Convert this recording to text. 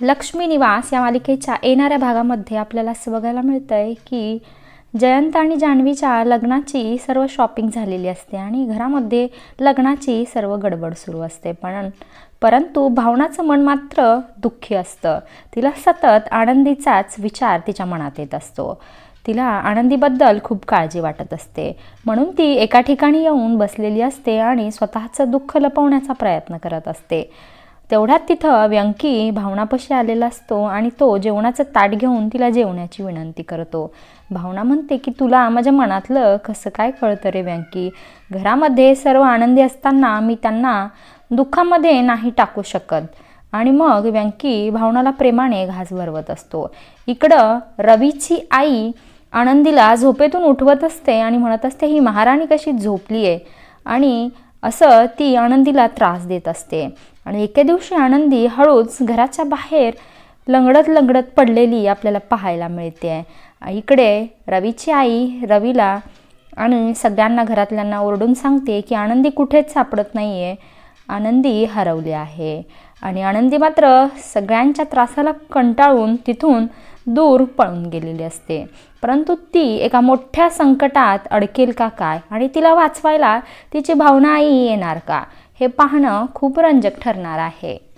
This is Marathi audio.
लक्ष्मी निवास या मालिकेच्या येणाऱ्या भागामध्ये आपल्याला असं बघायला मिळतं आहे की जयंत आणि जान्हवीच्या लग्नाची सर्व शॉपिंग झालेली असते आणि घरामध्ये लग्नाची सर्व गडबड सुरू असते. पण परंतु भावनाचं मन मात्र दुःखी असतं. तिला सतत आनंदीचाच विचार तिच्या मनात येत असतो. तिला आनंदीबद्दल खूप काळजी वाटत असते. म्हणून ती एका ठिकाणी येऊन बसलेली असते आणि स्वतःचं दुःख लपवण्याचा प्रयत्न करत असते. तेवढ्यात तिथं व्यंकी भावनापाशी आलेला असतो आणि तो जेवणाचं ताट घेऊन तिला जेवण्याची विनंती करतो. भावना म्हणते की तुला माझ्या मनातलं कसं काय कळतं रे व्यंकी? घरामध्ये सर्व आनंदी असताना मी त्यांना दुःखामध्ये नाही टाकू शकत. आणि मग व्यंकी भावनाला प्रेमाने घास भरवत असतो. इकडं रवीची आई आनंदीला झोपेतून उठवत असते आणि म्हणत असते ही महाराणी कशी झोपली आहे आणि असं ती आनंदीला त्रास देत असते. आणि एके दिवशी आनंदी हळूच घराच्या बाहेर लंगडत लंगडत पडलेली आपल्याला पाहायला मिळते. इकडे रवीची आई रवीला आणि सगळ्यांना घरातल्यांना ओरडून सांगते की आनंदी कुठेच सापडत नाही आहे आनंदी हरवली आहे. आणि आनंदी मात्र सगळ्यांच्या त्रासाला कंटाळून तिथून दूर पळून गेलेली असते. परंतु ती एका मोठ्या संकटात अडकेल का काय? आणि तिला वाचवायला तिची भावना आई येणार का? हे पाहणं खूप रंजक ठरणार आहे.